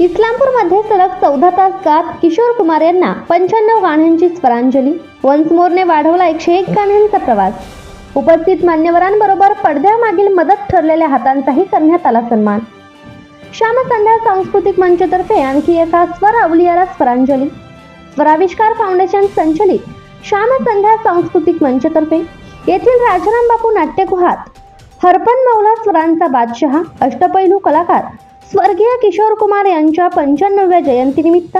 इस्लामपूरमध्ये सलग चौदा तास गात किशोर कुमार यांना पंच्याण्णव गाण्यांची स्वरांजली. वन्समोरने वाढवला एकशे एक गाण्यांचा प्रवास. उपस्थित मान्यवरांबरोबर पडद्यामागील मदत ठरलेल्या हातांचाही करण्यात आला सन्मान. श्यामसंध्या सांस्कृतिक मंचतर्फे आणखी एका स्वर अवलियाला स्वरांजली. स्वराविष्कार फाउंडेशन संचलित श्यामसंध्या सांस्कृतिक मंचतर्फे. येथील राजाराम बापू नाट्यगृहात हरपन मौला स्वरांचा बादशहा अष्टपैलू कलाकार स्वर्गीय किशोर कुमार यांच्या पंच्याण्णव्या जयंतीनिमित्त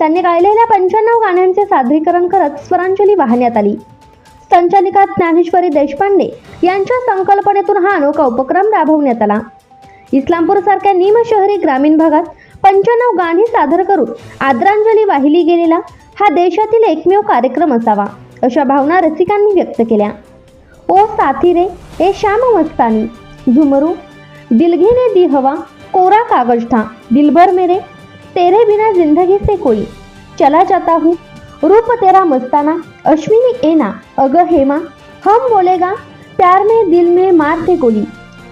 त्यांनी गायलेल्या पंच्याण्णव गाण्यांचे सादरीकरण करत स्वरांजली वाहण्यात आली. संचालिका ज्ञानेश्वरी देशपांडे यांच्या संकल्पनेतून हा अनोखा उपक्रम राबवण्यात आला. इस्लामपूर सारख्या निमशहरी ग्रामीण भागात पंच्याण्णव गाणी सादर करून आदरांजली वाहिली गेलेला हा देशातील एकमेव कार्यक्रम असावा अशा भावना रसिकांनी व्यक्त केल्या. ओ साथी रे ए श्याम मस्तानी झुमरू दिलघीने दी हवा कोरा कागज था दिलभर मेरे तेरे बिना जिंदगी से कोई। चला जाता हूँ रूप तेरा मस्ताना अश्विनी एना अग हेमा हम बोलेगा प्यार में दिल में मारते गोली।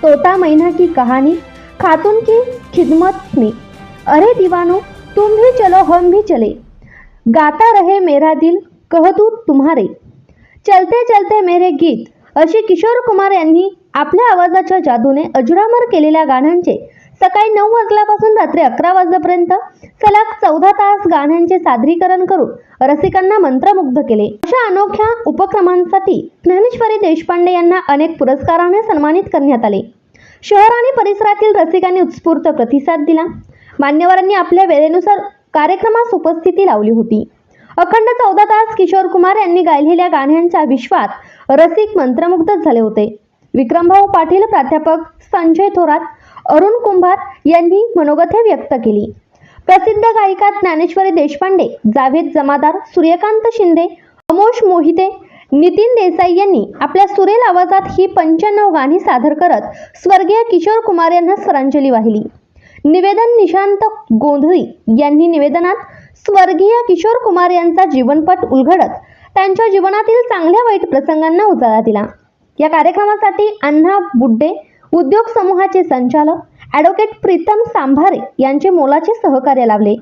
तोता मैना की कहानी खातून की खिदमत में। अरे दीवानो तुम भी चलो हम भी चले। गाता रहे मेरा दिल कह तू तुम्हारे। चलते चलते मेरे गीत। अशी किशोर कुमार यांनी आपल्या आवाजाच्या जादूने अजरामर केलेल्या गाण्यांचे सकाळी नऊ वाजल्यापासून रात्री अकरा वाजेपर्यंत सलग चौदा तास गाण्यांचे सादरीकरण करून रसिकांना मंत्रमुग्ध केले. अशा अनोख्या उपक्रमांसाठी ज्ञानेश्वरी देशपांडे यांना अनेक पुरस्काराने सन्मानित करण्यात आले. शहर आणि परिसरातील रसिकांनी उत्स्फूर्त प्रतिसाद दिला. मान्यवरांनी आपल्या वेळेनुसार कार्यक्रमास उपस्थिती लावली होती. अखंड चौदा तास किशोर कुमार यांनी गायलेल्या गाण्यांच्या विश्वात रसिक मंत्रमुग्ध झाले होते. विक्रमभाऊ पाटील प्राध्यापक संजय थोरात अरुण कुंभार यांनी मनोगते व्यक्त केली. प्रसिद्ध गायिका ज्ञानेश्वरी देशपांडे जावेद जमादार सूर्यकांत शिंदे अमोश मोहिते नितीन देसाई यांनी आपल्या सुरेल आवाजात ही पंच्याण्णव गाणी सादर करत स्वर्गीय किशोर कुमार यांना स्वरांजली वाहिली. निवेदन निशांत गोंधळी यांनी निवेदनात स्वर्गीय किशोर कुमार यांचा जीवनपट उलगडत त्यांच्या जीवनातील चांगल्या वाईट प्रसंगांना उजाळा दिला. या कार्यक्रमासाठी अण्णा बुड्डे उद्योग समूहाचे संचालक ॲडव्होकेट प्रीतम सांभारे यांचे मोलाचे सहकार्य लाभले.